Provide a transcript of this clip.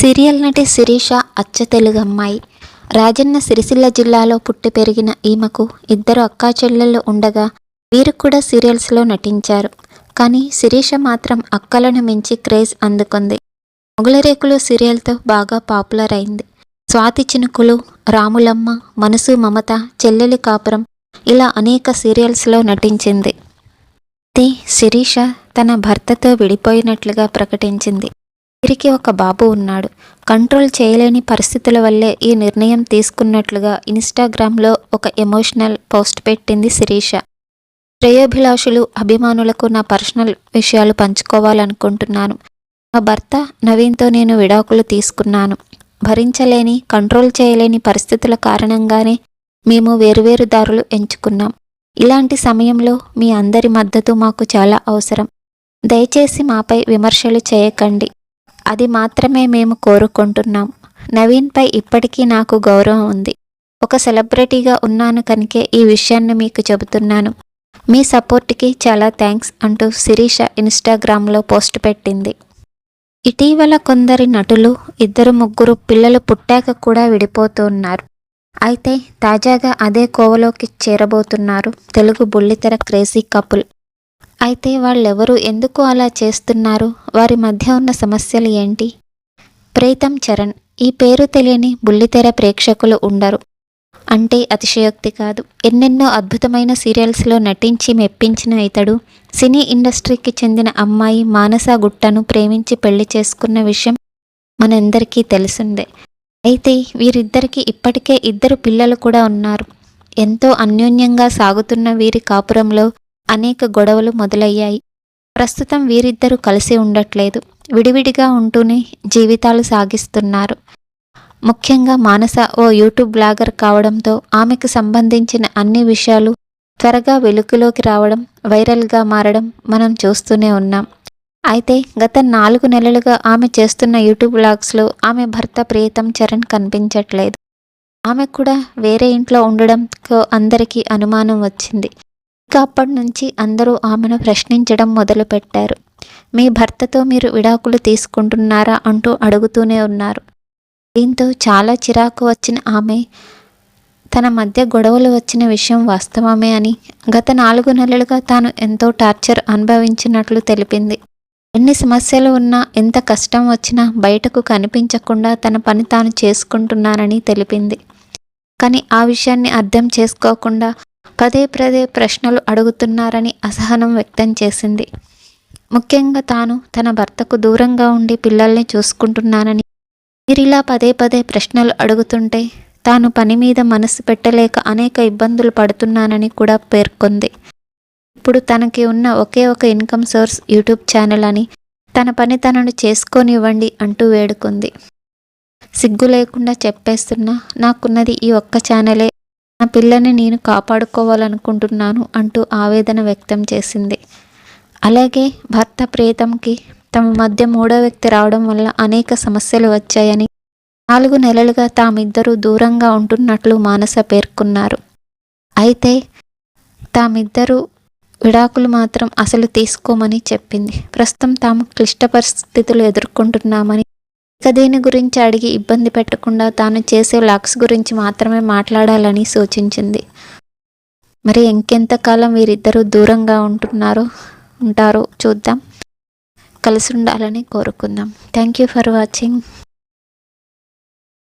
Serial నటి శిరీష అచ్చ తెలుగు అమ్మాయి. రాజన్న సిరిసిల్ల జిల్లాలో పుట్టి పెరిగిన ఈమెకు ఇద్దరు అక్కా చెల్లెళ్ళు ఉండగా వీరు కూడా సీరియల్స్లో నటించారు. కానీ శిరీష మాత్రం అక్కలను మించి క్రేజ్ అందుకుంది. మొగలరేకులు సీరియల్తో బాగా పాపులర్ అయింది. స్వాతి చినుకులు రాములమ్మ మనసు మమత చెల్లెలి కాపురం ఇలా అనేక సీరియల్స్లో నటించింది. శిరీష తన భర్తతో విడిపోయినట్లుగా ప్రకటించింది. వీరికి ఒక బాబు ఉన్నాడు. కంట్రోల్ చేయలేని పరిస్థితుల వల్లే ఈ నిర్ణయం తీసుకున్నట్లుగా ఇన్స్టాగ్రామ్లో ఒక ఎమోషనల్ పోస్ట్ పెట్టింది శిరీష. శ్రేయోభిలాషులు అభిమానులకు నా పర్సనల్ విషయాలు పంచుకోవాలనుకుంటున్నాను. మా భర్త నవీన్తో నేను విడాకులు తీసుకున్నాను. భరించలేని కంట్రోల్ చేయలేని పరిస్థితుల కారణంగానే మేము వేరువేరు దారులు ఎంచుకున్నాం. ఇలాంటి సమయంలో మీ అందరి మద్దతు మాకు చాలా అవసరం. దయచేసి మాపై విమర్శలు చేయకండి. అది మాత్రమే మేము కోరుకుంటున్నాం. నవీన్పై ఇప్పటికీ నాకు గౌరవం ఉంది. ఒక సెలబ్రిటీగా ఉన్నాను కనుకే ఈ విషయాన్ని మీకు చెబుతున్నాను. మీ సపోర్ట్కి చాలా థ్యాంక్స్ అంటూ శిరీష ఇన్స్టాగ్రామ్లో పోస్ట్ పెట్టింది. ఇటీవల కొందరి నటులు ఇద్దరు ముగ్గురు పిల్లలు పుట్టాక కూడా విడిపోతున్నారు అయితే తాజాగా అదే కోవలోకి చేరబోతున్నారు తెలుగు బుల్లితెర క్రేజీ కపుల్. అయితే వాళ్ళెవరు ఎందుకు అలా చేస్తున్నారు? వారి మధ్య ఉన్న సమస్యలు ఏంటి? ప్రీతం చరణ్ ఈ పేరు తెలియని బుల్లితెర ప్రేక్షకులు ఉండరు. అంటే అతిశయోక్తి కాదు. ఎన్నెన్నో అద్భుతమైన సీరియల్స్లో నటించి మెప్పించిన ఇతడు సినీ ఇండస్ట్రీకి చెందిన అమ్మాయి మానస గుట్టను ప్రేమించి పెళ్ళి చేసుకున్న విషయం మనందరికీ తెలిసిందే. అయితే వీరిద్దరికీ ఇప్పటికే ఇద్దరు పిల్లలు కూడా ఉన్నారు. ఎంతో అన్యోన్యంగా సాగుతున్న వీరి కాపురంలో అనేక గొడవలు మొదలయ్యాయి. ప్రస్తుతం వీరిద్దరూ కలిసి ఉండట్లేదు. విడివిడిగా ఉంటూనే జీవితాలు సాగిస్తున్నారు. ముఖ్యంగా మానస ఓ యూట్యూబ్ బ్లాగర్ కావడంతో ఆమెకు సంబంధించిన అన్ని విషయాలు త్వరగా వెలుగులోకి రావడం వైరల్గా మారడం మనం చూస్తూనే ఉన్నాం. అయితే గత నాలుగు నెలలుగా ఆమె చేస్తున్న యూట్యూబ్ బ్లాగ్స్లో ఆమె భర్త ప్రియతం చరణ్ కనిపించట్లేదు. ఆమె కూడా వేరే ఇంట్లో ఉండడంతో అందరికీ అనుమానం వచ్చింది. ఇక అప్పటి నుంచి అందరూ ఆమెను ప్రశ్నించడం మొదలుపెట్టారు. మీ భర్తతో మీరు విడాకులు తీసుకుంటున్నారా అంటూ అడుగుతూనే ఉన్నారు. దీంతో చాలా చిరాకు వచ్చిన ఆమె తన మధ్య గొడవలు వచ్చిన విషయం వాస్తవమే అని గత నాలుగు నెలలుగా తాను ఎంతో టార్చర్ అనుభవించినట్లు తెలిపింది. ఎన్ని సమస్యలు ఉన్నా ఎంత కష్టం వచ్చినా బయటకు కనిపించకుండా తన పని తాను చేసుకుంటున్నానని తెలిపింది. కానీ ఆ విషయాన్ని అర్థం చేసుకోకుండా పదే పదే ప్రశ్నలు అడుగుతున్నారని అసహనం వ్యక్తం చేసింది. ముఖ్యంగా తాను తన భర్తకు దూరంగా ఉండి పిల్లల్ని చూసుకుంటున్నానని మీరిలా పదే పదే ప్రశ్నలు అడుగుతుంటే తాను పని మీద మనసు పెట్టలేక అనేక ఇబ్బందులు పడుతున్నానని కూడా పేర్కొంది. ఇప్పుడు తనకి ఉన్న ఒకే ఒక ఇన్కమ్ సోర్స్ యూట్యూబ్ ఛానల్ అని తన పని తనను చేసుకోనివ్వండి అంటూ వేడుకుంది. సిగ్గు లేకుండా చెప్పేస్తున్నా నాకున్నది ఈ ఒక్క ఛానలే నా పిల్లని నేను కాపాడుకోవాలనుకుంటున్నాను అంటూ ఆవేదన వ్యక్తం చేసింది. అలాగే భర్త ప్రీతంకి తమ మధ్య మూడో వ్యక్తి రావడం వల్ల అనేక సమస్యలు వచ్చాయని నాలుగు నెలలుగా తామిద్దరూ దూరంగా ఉంటున్నట్లు మానస పేర్కొన్నారు. అయితే తామిద్దరూ విడాకులు మాత్రం అసలు తీసుకోమని చెప్పింది. ప్రస్తుతం తాము క్లిష్ట పరిస్థితులు ఎదుర్కొంటున్నామని ఇక దీని గురించి అడిగి ఇబ్బంది పెట్టకుండా తాను చేసే లక్స్ గురించి మాత్రమే మాట్లాడాలని సూచించింది. మరి ఇంకెంతకాలం వీరిద్దరూ దూరంగా ఉంటున్నారో ఉంటారో చూద్దాం. కలిసి ఉండాలని కోరుకుందాం. Thank you for watching